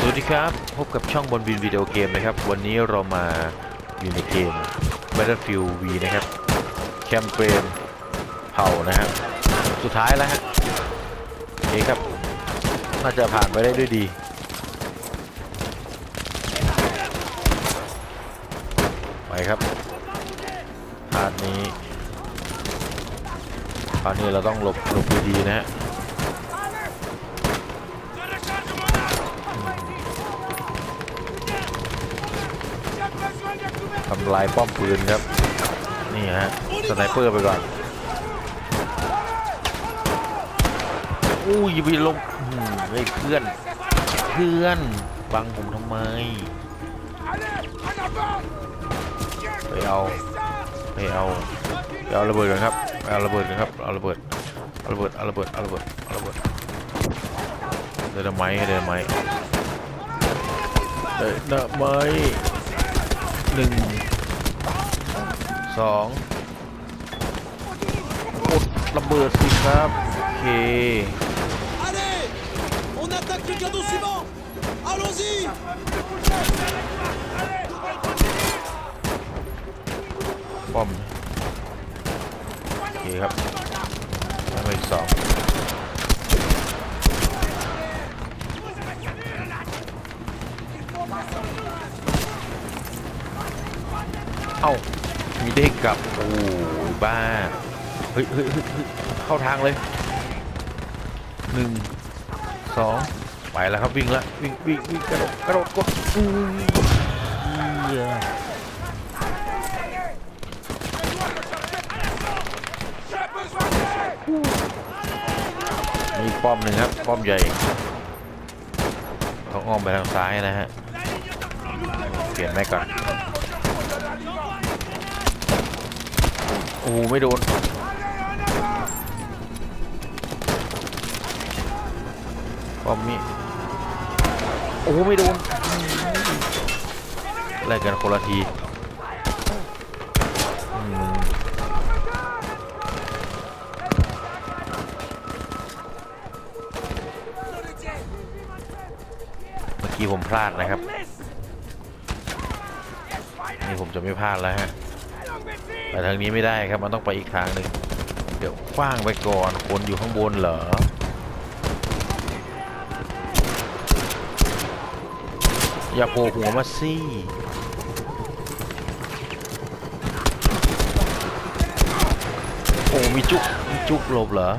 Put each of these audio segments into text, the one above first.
สวัสดีครับพบกับช่องบนบินวิดีโอเกมนะครับ วันนี้เรามาอยู่ในเกม Battlefield V นะครับ แคมเปญเผานะครับสุดท้ายแล้วฮะโอเคครับ น่าจะผ่านไปได้ด้วยดี ไปครับพาร์ทนี้พาร์ทนี้เราต้องหลบหลบดีๆนะฮะำลายป้อมปืนครับ นี่ฮะสไนเปอร์ไปก่อนอู้ยไปลงไอ้เพื่อน เพื่อนบังผมทำไมไปเอาไปเอาไปเอาระเบิดกันครับไปเอาระเบิดกันครับเอาระเบิดเอาระเบิดเอาระเบิดเอาระเบิดเอาระเบิดเดินไม้เดินไม้เดินไม้หนึ่ง สองกดระเบิดสิครับ โอเค Allez On attaque le cadeau suivant Allons-y ป้อม โอเคครับแล้วมาอีกสอง กับโอ้ยบ้าเฮ้ยเฮ้ยเข้าทางเลยหนึ่งสองไปแล้วครับวิ่งล้ววิ่งวิ่งวิ่งกระโดดกระโดดกดอุ้ยเหี้ยมีป้อมหนึ่งครับป้อมใหญ่ต้องอ้อมไปทางซ้ายนะฮะเปลี่ยนแม็กก่อน โอ้ไม่โดน ปอมนี้โอ้ไม่โดนไล่กันคนละทีเมื่อกี้ผมพลาดนะครับ นี่ผมจะไม่พลาดแล้วฮะ ไปทางนี้ไม่ได้ครับมันต้องไปอีกทางหนึ่งเดี๋ยวคว้างไปก่อนคนอยู่ข้างบนเหรออย่าโผล่หัวมาสิโอ้มีจุกมีจุกหลบเหรอ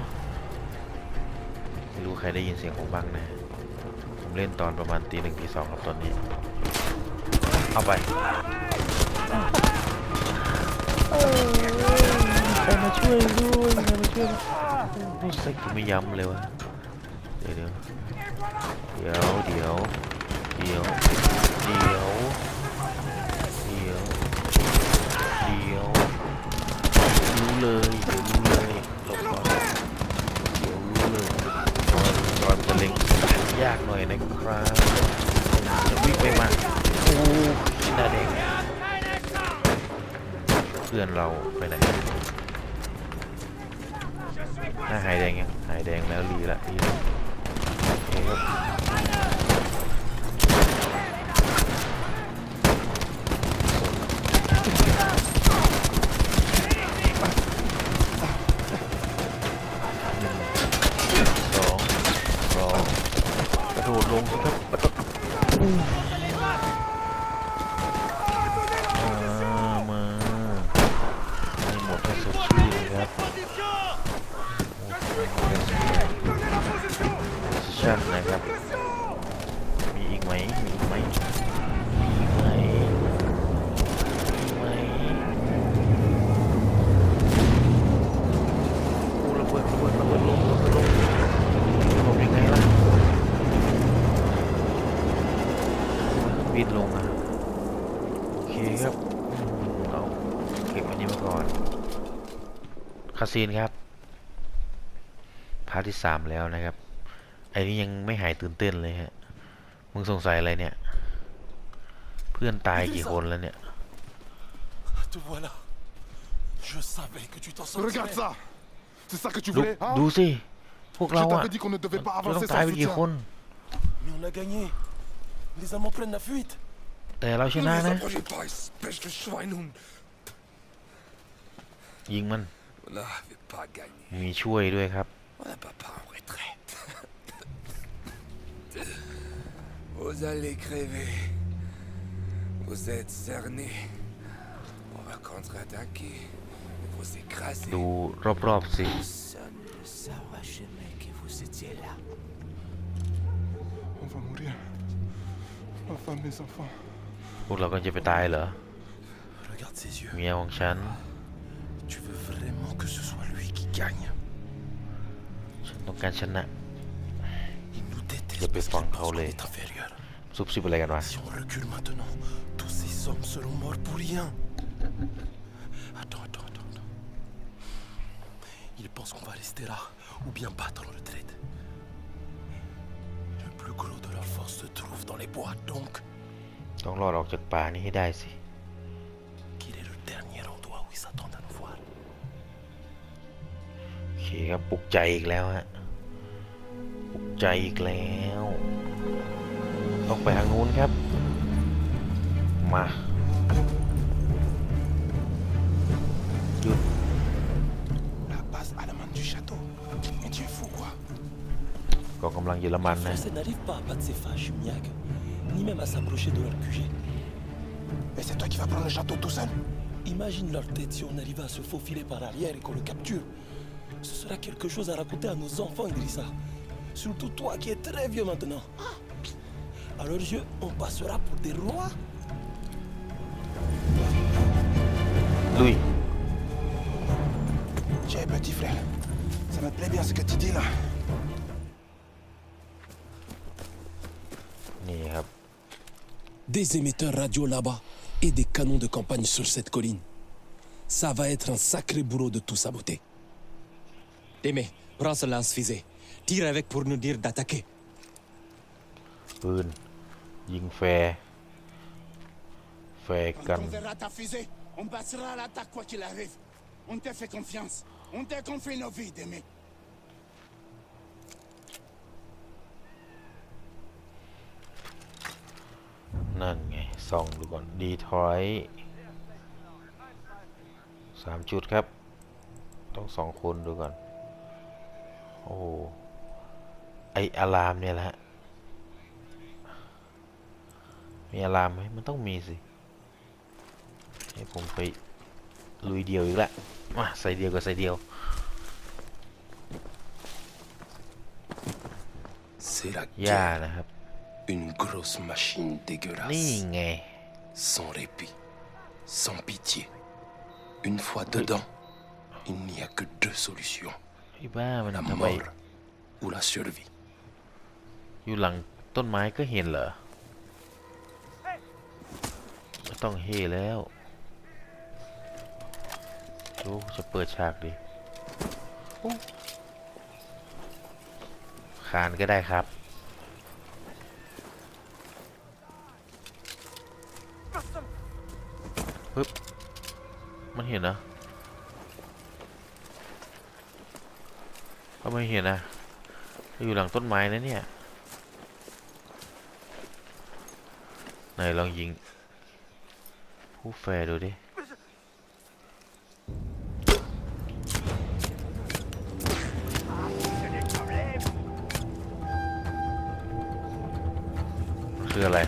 ไม่รู้ใครได้ยินเสียงผมบ้างนะผมเล่นตอนประมาณตีหนึ่งตีสองครับตอนนี้ เอาไป ใครมาช่วยด้วยใครมาช่วยรู้สึกจะไม่ย้ำเลยวะเดี๋ยวเดี๋ยวเดี๋ยวเดี๋ยวเดี๋ยวเดี๋ยวเดี๋ยวเดี๋ยวรู้เลยเดี๋ยวรู้เลยหลบก่อนเดี๋ยวรู้เลยตอนตอนจะเล็งยากหน่อยนะครับจะวิ่งไปมาโอ้ชินาเด็ก พื่อนเราไปไหนหน้าหายแดงยังหายแดงแล้วรีละรีละ ซีนครับพาร์ทที่สามแล้วนะครับ ไอ้นี่ยังไม่หายตื่นเต้นเลยฮะ มึงสงสัยอะไรเนี่ย เพื่อนตายกี่คนแล้วเนี่ย Te voilà Je savais que tu t'en sortirais Regarde ça C'est ça que tu ดู voulais hein ดูสิ พวก Je เราอะ t'avais dit qu'on ne devait pas จะต้อ avancer งตาย sans ไปกี่ soutien. คน Mais on a gagné Les Allemands prennent la fuite. แต่เราช Ne นะ les นะ approchez pas, espèce de Schweinhund. ยิงมัน On n'avait pas gagné. มีช่วยด้วยครับ On n'a pas pas en retraite. Vous allez crever. Vous êtes cernés. On va contre-attaquer. et Vous écraser. ดูรอบๆสิ Personne ne saura jamais que vous étiez là. On va mourir. Ma femme, mes enfants. พวกเราก็จะไปตายเหรอ Regarde ses yeux. เมียของฉัน Tu veux vraiment que ce soit lui qui gagne ฉันต้องการชนะ Il nous déteste Le parce pétrole, qu'il pense qu'on olé. est inférieur. ซุบซิบอะไรกันวะ Si on recule maintenant, tous ces hommes seront morts pour rien. Attends, attends, attends. attends. Ils pensent qu'on va rester là ou bien battre en retraite. Le plus gros de leur force se trouve dans les bois, donc ต้องรอดออกจากป่านี้ให้ได้สิ เคครับปลุกใจอีกแล้วฮะปลุกใจอีกแล้ว ต้องไปทางนู้นครับ มาหยุด La base allemande du château. Mais tu es fou, quoi. กองกำลังเยอรมันนะ Français n'arrivent pas à battre ces fâches, Miag, ni même à s'approcher de leur QG. Et c'est toi qui vas prendre le château tout seul Imagine leur tête si on arrivait à se faufiler par arrière et qu'on le capture. Ce sera quelque chose à raconter à nos enfants, Idrissa. Surtout toi qui es très vieux maintenant. À leurs yeux, on passera pour des rois. ลุย Tiens, petit frère. Ça me plaît bien ce que tu dis là. นี่ครับ Des émetteurs radio là-bas et des canons de campagne sur cette colline. Ça va être un sacré boulot de tout saboter. Témé, prends ce lance-fusée. Tire avec pour nous dire d'attaquer. ปืน ยิงแฟร์แฟร์กัน Quand on verra ta fusée, on passera à l'attaque quoi qu'il arrive. On te fait confiance. On te confie nos vies, Démé. นั่นไงส่องดูก่อนดีทอยสามจุดครับ ต้องสองคนดูก่อน โอ้โหไออะลามเนี่ยแหละฮะมีอะลามไหมมันต้องมีสิ ให้ผมไปลุยเดียวอีกแล้วมาใส่เดียวกับใส่เดียว C'est la ย่า guerre. นะครับ Une grosse machine นี่ dégueulasse. ไง Sans répit. Sans pitié. Une fois dedans, il n'y a que deux solutions. ไอ้บ้ามัน La ทำไม mort ou la survie. อยู่หลังต้นไม้ก็เห็นเหรอไม่ต้องเฮแล้วดูจะเปิดฉากดิอู้คานก็ได้ครับ ปึ๊บ มันเห็นนะ ทำไม่เห็นนะ อยู่หลังต้นไม้นะเนี่ยไหนลองยิง ผู้แฟร์ดูดิคืออะไร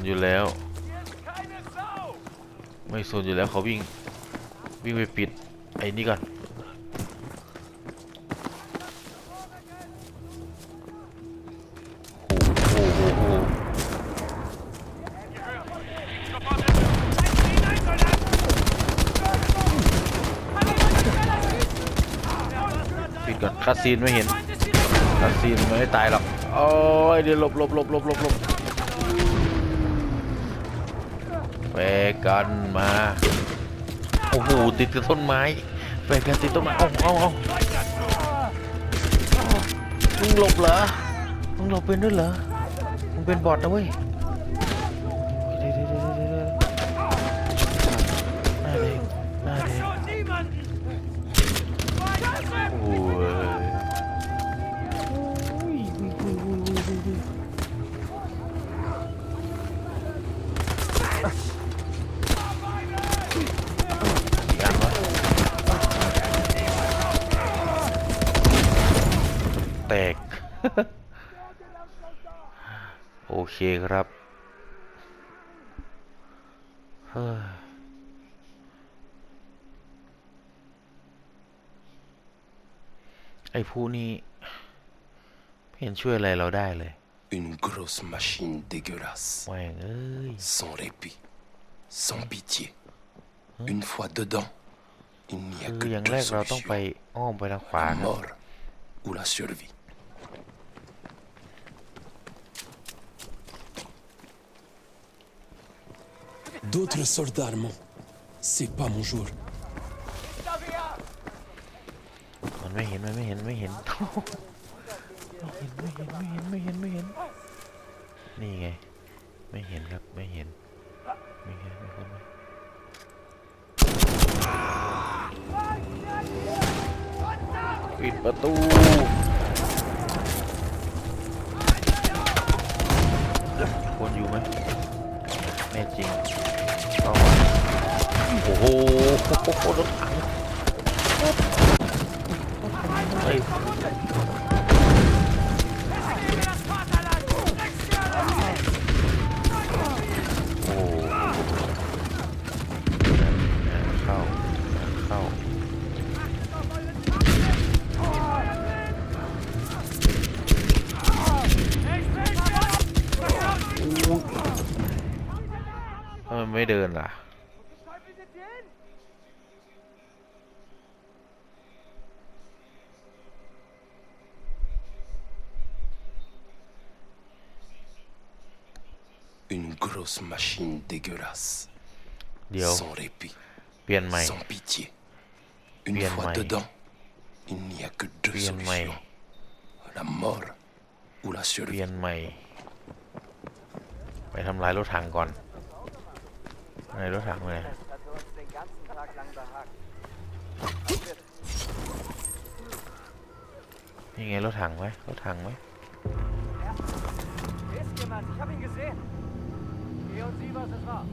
นอยู่แล้ว ไม่สนอยู่แล้วเขาวิ่ง วิ่งไปปิด ไอ้นี่ก่อนโอ้โหปิดก่อนคาซีนไม่เห็นคาซีนไม่ได้ตายหรอกโอ้ยเดี๋ยวหลบหลบหลบหลบหลบหลบไป กันมา โอ้โห ติดกับต้นไม้ไปกันติดต้นไม้ เอาเอาเอามึงหลบเหรอ มึงหลบเป็นด้วยเหรอ มึงเป็นบอดนะเว้ย โอเคครับเฮ้ยไอ้ผู้นี้ไม่เห็นช่วยอะไรเราได้เลย Une grosse machine dégueulasse. แม่งเอ้ย Sans répit. Sans pitié. Une fois dedans, il n'y a คือ que อย่างแร deux กเราต้องไป solutions. อ้อมไปทางขวา La ครับ mort ou la survie. D'autres soldats allemands. C'est pas mon jour. มันไม่เห็นมันไม่เห็นไม่เห็น ไม่เห็นไม่เห็นไม่เห็นไม่เห็นไม่เห็น นี่ไง ไม่เห็นครับไม่เห็น ไม่เห็นไม่เห็นไม่ปิดประตูคนอยู่ไหมแน่จริง เข้ามาโอ้โหรถถังเฮ้ย ทำไมไม่เดินล่ะ Une grosse machine dégueulasse. เดี๋ยว Sans répit. เปลี่ยนใหม่ Sans pitié. Une Bien fois mai. dedans, il n'y a que deux Bien mai. solutions. La mort ou la เป survie. ลี่ยนใหม่ไปทำลายรถถังก่อน ไหนรถถังเลย hat uns den ganzen Tag lang behagt. นี่ไงรถถังไหมรถถังไหม Hier ist jemand, ich habe ihn gesehen. Geh und sieh, was es war.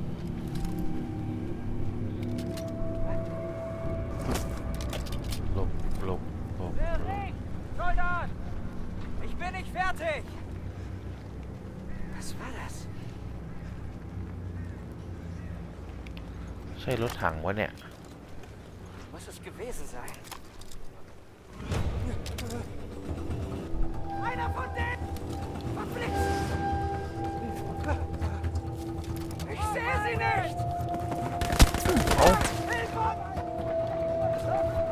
หลบหลบหลบ Wer liegt? Soldat! Ich bin nicht fertig! Was war das? ช่รถถังวะเนี่ย Muss es gewesen sein. Einer von denen! Verflixt! Ich sehe sie nicht! เอ้า Hilfe!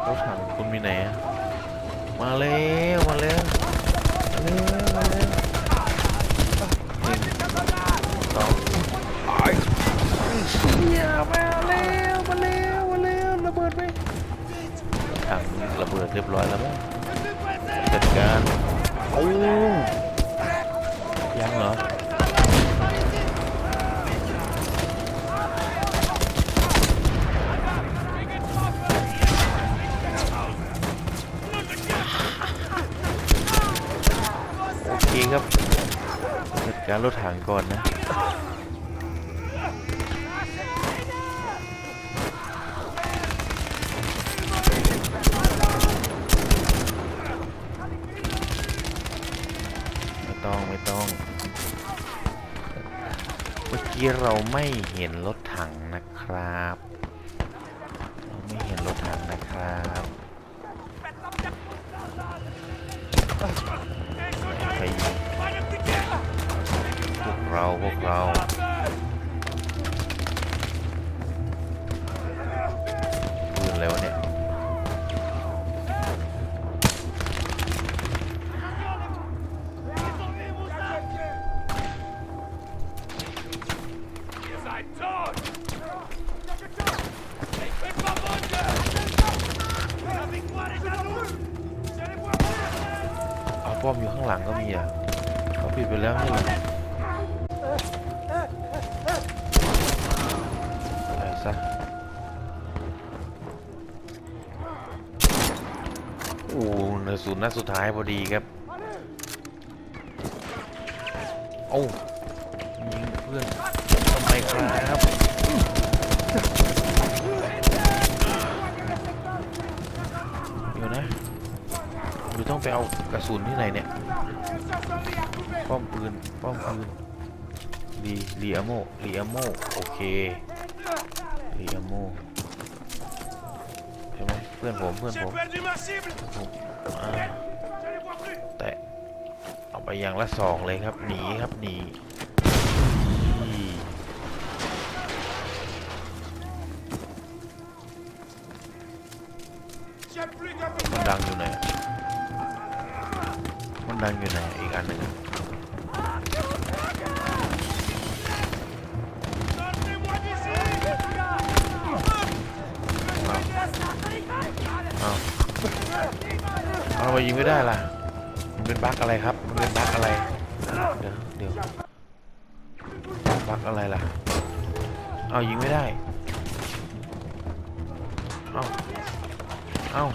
รถถังคุณมีไหนอะมาแล้วมาแล้ว เรียบร้อยแล้วมั้งจัดการโอ้ยังเหรอโอเคครับจัดการรถถังก่อนนะ กี้เราไม่เห็นรถถังนะครับ ซะโอ้นศูนย์นัดสุดท้ายพอดีครับโอ้ยิงเพื่อนทำไมครับเดี๋ยวนะหรือต้องไปเอากระสุนที่ไหนเนี่ยป้อมปืนรีรีอโมรีอโมโอเค รีอโมใช่ไหมเพื่อนผมเพื่อนผมผมอ่าแต่เอาไปอย่างละสองเลยครับหนีครับหนีอีมันดังอยู่ไหนมันดังอยู่ไหนอีกอันหนึ่ง เอาเอาไปยิงไม่ได้ล่ะ มันเป็นบั๊กอะไรครับ มันเป็นบั๊กอะไร เดี๋ยวเดี๋ยวบั๊กอะไรล่ะ เอายิงไม่ได้ เอาเอา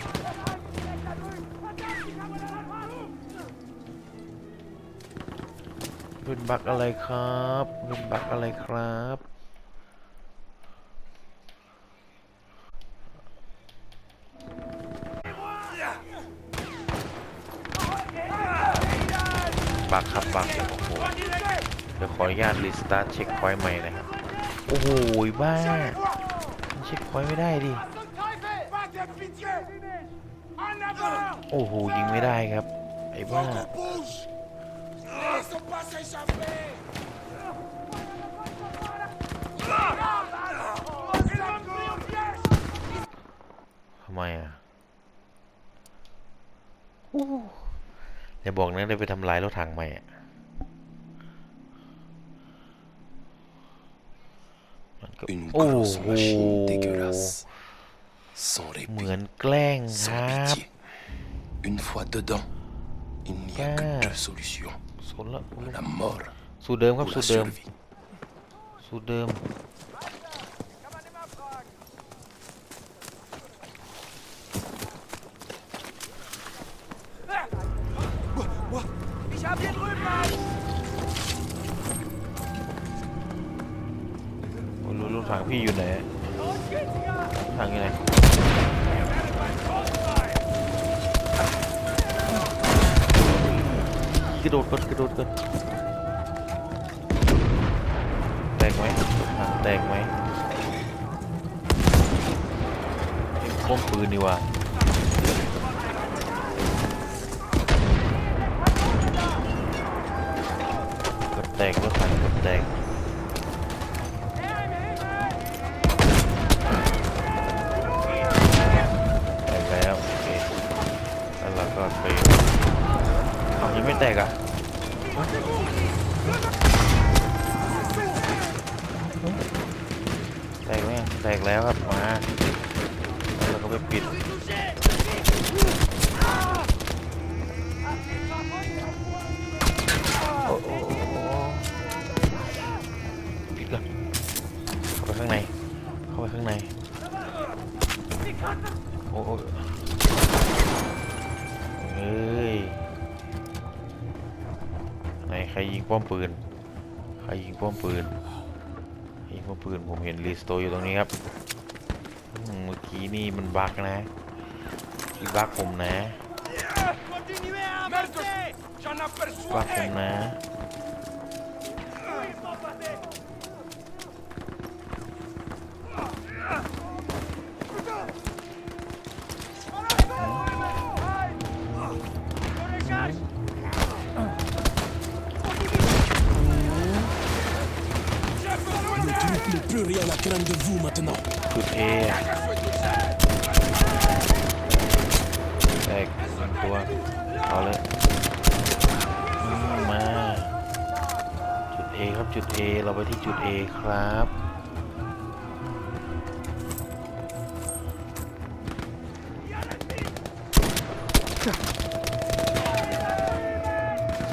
เป็นบั๊กอะไรครับเป็นบั๊กอะไรครับ อนุญาตรีสตาร์ทเช็คพอยต์ใหม่นะครับ โอ้โหบ้าเช็คพอยต์ไม่ได้ดิ โอ้โหยิงไม่ได้ครับ ไอ้บ้าทำไมอะอย่าบอกนะได้ไปทำลายรถถังใหม่อะ Une โอ้โห grosse machine dégueulasse. Sans เหมื répit, อนแกล้งค sans รับ pitié. Une fois dedans, il n'y a que Ah. deux solutions. สนละคุณลุง La mort สูตรเดิมครับ ou สู la ตรเดิม survie. สูตรเดิม Kann man immer fragen. Ich hab hier drüben ถังพี่อยู่ไหนถังอยู่ไหนกระโดดก่อนกระโดดก่อนแตกไหมถังแตกไหมป้อมปืนนี่ว่าแตกรถถังเกับแตก แตกอะแตกไหมแตกแล้วครับมา ป้อมปืน ใครยิงป้อมปืนยิงป้อมปืนผมเห็นรีสโตอยู่ตรงนี้ครับ เมื่อกี้นี่มันบั๊กนะที่บั๊กผมนะบักผมนะ maintenant. จุดเอแตกหนึ่งตัวเอาเลยมมา จุด A ครับ จุด A เราไปที่จุด A ครับ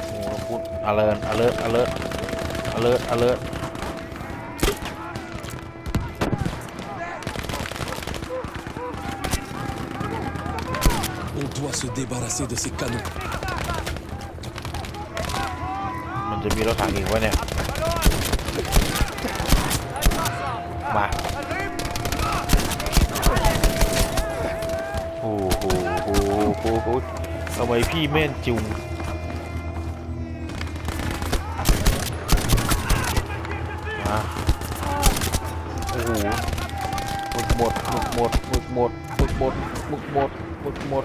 โอ้เราพูด alert alert alert alert alert débarrasser de ces canons. มันจะมีรถถังอีกวะเนี่ย มา โอ้โหโอ้โหโอ้โหทำไมพี่แม่นจุง มา โอ้โหหมึกหมดหมึกหมดหมึกหมดหมึกหมดหมดหมึกหมด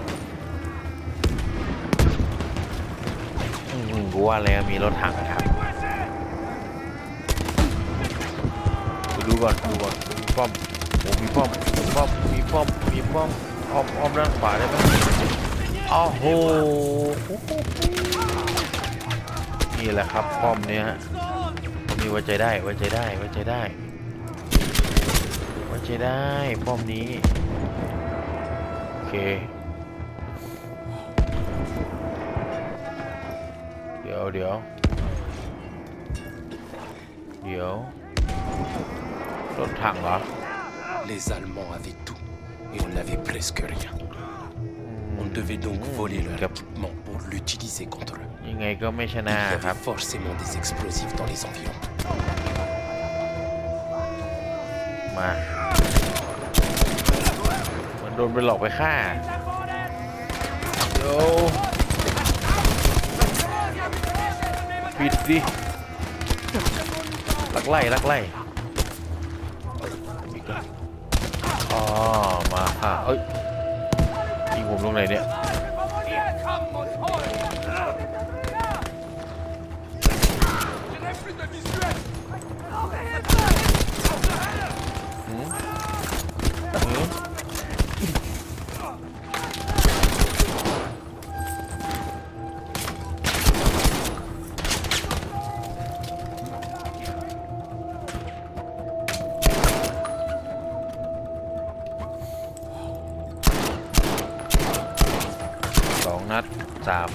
อืมกูว่าแล้วมีรถถังครับดูก่อนดูก่อนมีป้อมโอ้มีป้อมมีป้อมมีป้อมมีป้อมอ้อมอ้อมด้านขวาได้ไหมอ้าวโหนี่แหละครับป้อมเนี่ยฮะนี่ไว้ใจได้ไว้ใจได้ไว้ใจได้ไว้ใจได้ป้อมนี้โอเค เดี๋ยวเดี๋ยว เดี๋ยว รถถังเหรอ Les Allemands avaient tout et on n'avait presque rien. On devait donc voler leur Cap. équipement pour l'utiliser contre eux. ยังไงก็ไม่ช Il นะ y ครับ avait forcément des explosifs dans les environs. มามันโดนไปหลอกไปฆ่าเดี๋ยว ปิดดิลักไล่ลักไล่อนอ๋อมาค่ะเอ้ยยิงผมลงไหนเนี่ย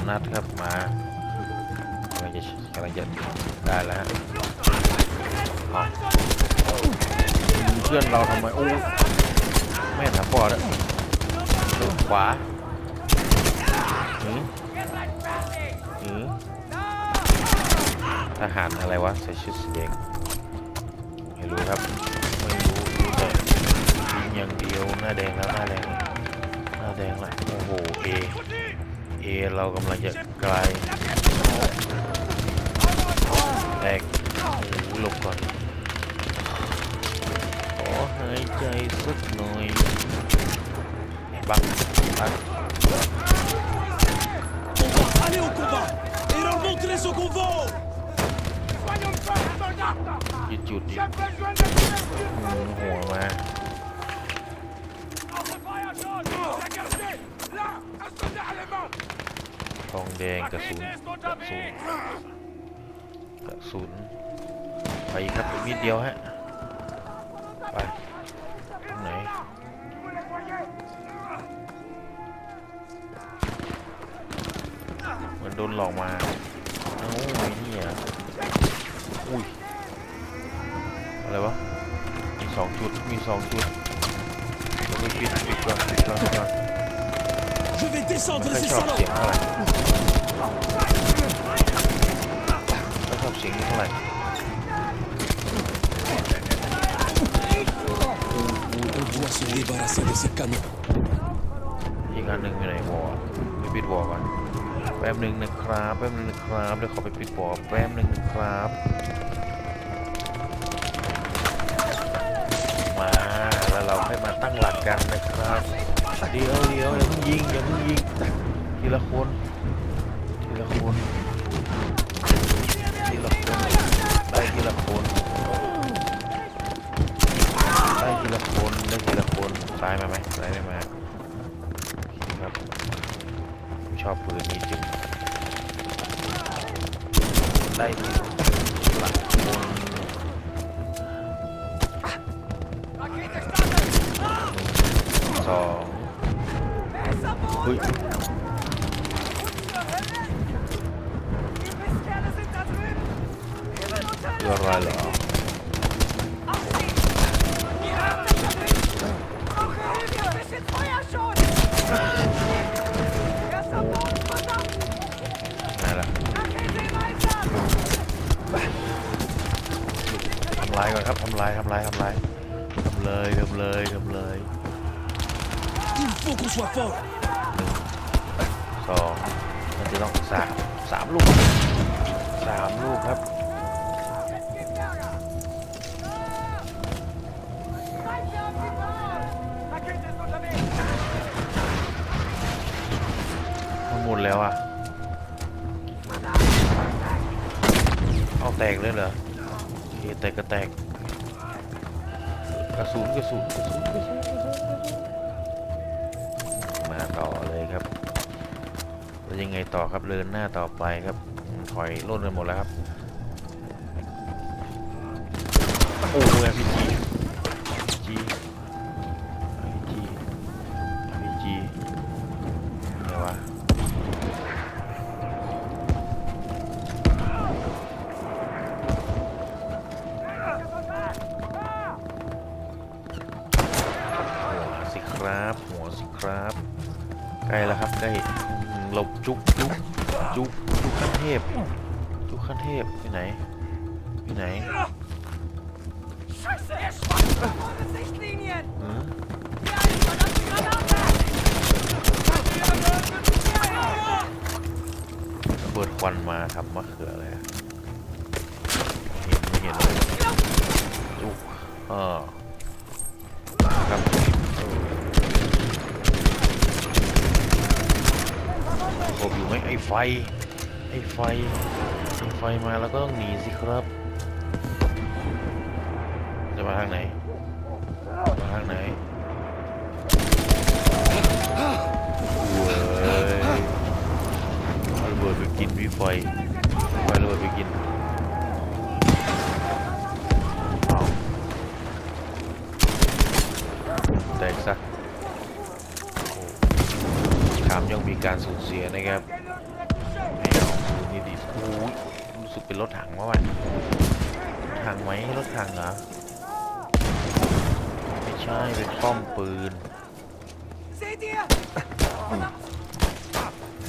นัดครับมากำลังจะกำลังจะได้แล้วฮะเอายิงเพื่อนเราทำไมโอ้แม่ถาปอดอะขวาหือหือทหารอะไรวะใส่ชุดสีแดงไม่รู้ครับ ไม่รู้รู้แต่ยิงอย่างเดียวหน้าแดงแล้วหน้าแดงหน้าแดงละโอ้โหเอ เรากำลังจะไกลแตกหลบก่อนขอหายใจสักหน่อยบังบังหยุดหยุดดิหัวมา ทองแดงกระสุนกระสุนกระสุนไปครับอีกนิดเดียวฮะไปตรงไหนเหมือนโดนหลอกมาเอ้าไอ้เนี่ยอุ้ยอะไรวะมีสองจุดมีสองจุดเราไปปิดปิดก่อนปิดก่อนปิดก่อน Je vais descendre ไม่ ces ชอบ salauds เสียงเท่าไหร่ไม่ชอบเสียงนี้เท่าไหร่ On doit se débarrasser de ces canons. อีกอันหนึ่งอยู่ไหนวอลไปปิดวอลก่อนแป๊บหนึ่งนะครับแป๊บหนึ่งนะครับเดี๋ยวขอไปปิดวอลแป๊บหนึ่งนะครับ มาแล้วเราค่อยมาตั้งหลักกันนะครับเดี๋ยวเดี๋ยวอย่าเพิ่ง ยิงอย่าเพิ่งยิงทีละคนทีละคนทีละคนได้ทีละคนได้ทีละคนได้ทีละคนซ้ายมาไหมซ้ายไม่มาครับผมชอบปืนนี้จริงได้ทีละคน อครับทำลายทำลายทำลายทำเลยทำเลยทำเลยสองมันจะต้องสามสามลูกสามลูกครับมันหมดแล้วอะเอาแตกเลยเหรอแตกก็แตก กระสุนกระสุนกระสุนกระสุนมาต่อเลยครับแล้วยังไงต่อครับเดินหน้าต่อไปครับถอยร่นกันหมดแล้วครับโอ้ยพีจีจี ใกล้แล้วครับใกล้อืมหลบจุกจุกจุกจุกขั้นเทพจุกขั้นเทพไปไหนไปไหน Scheiße, er schweißt vor den Sichtlinien! หือระเบิดควันมาทำมะเขืออะไรอะ ไอ้ไฟไอ้ไฟไฟมาแล้วก็ต้องหนีสิครับ จะมาทางไหน มาทางไหนเว้ยเอาระเบิดไปกินพี่ไฟไฟระเบิดไปกินเอาแตกซะโอ้ขามย่อมมีการสูญเสียนะครับ รถถังวะวันถังไหมรถถังเหรอ ไม่ใช่ เป็นป้อมปืน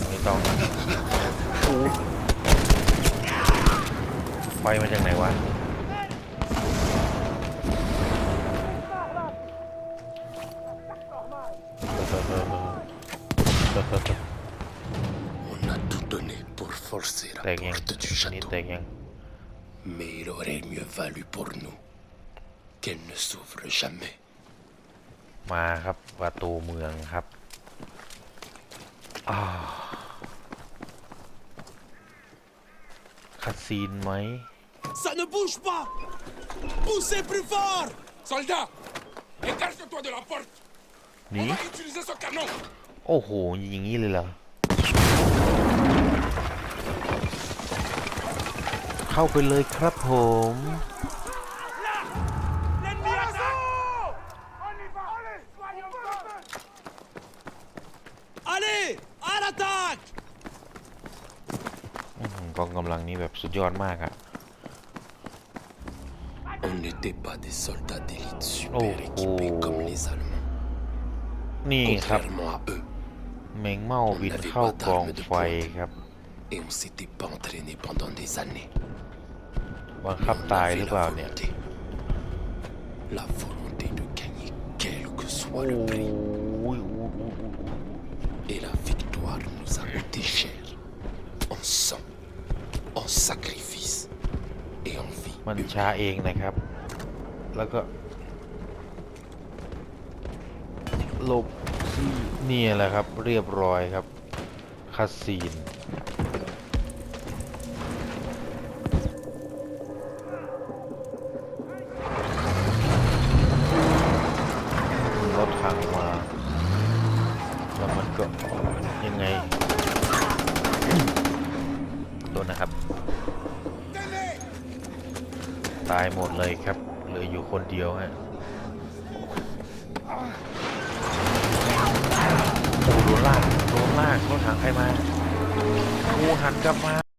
ไม่ต้องไฟมาจากไหนวะ กยัง porte du อันนี้ château. แตกยัง Mais il aurait mieux valu pour nous qu'elle ne s'ouvre jamais. มาครับประตูเมืองครับอ่าคัดซีนไหม Ça ne bouge pas Poussez plus fort Soldat Écarte-toi de la porte หนี On va utiliser ce canon โอ้โหยิงอย่างนี้เลยเหรอ เข้าไปเลยครับผม L'ennemi attaque! On y va! Allez, soyons Allez À l'attaque อื้อหือกองกำลังนี้แบบสุดยอดมากอะ On n'était pas des soldats d'élite super Oh, équipés oh. comme les Allemands. นี่ครับ Contrairement à eux, เมงเม่าบินเข้ากองไฟครับ et on s'était pas entraîné pendant des années. บังคับ On ตายห avait รือ la เปล่าเนี่ย volonté. La volonté de gagner quel que โอ้ soit ย le prix. อู้อู้อู้อู้ Et la victoire nous a coûté cher. En sang, en sacrifice et en vie. มัน humaine. ช้าเองนะครับ แล้วก็หลบซี่นี่แหละครับ เรียบร้อยครับ คาซีน ลือ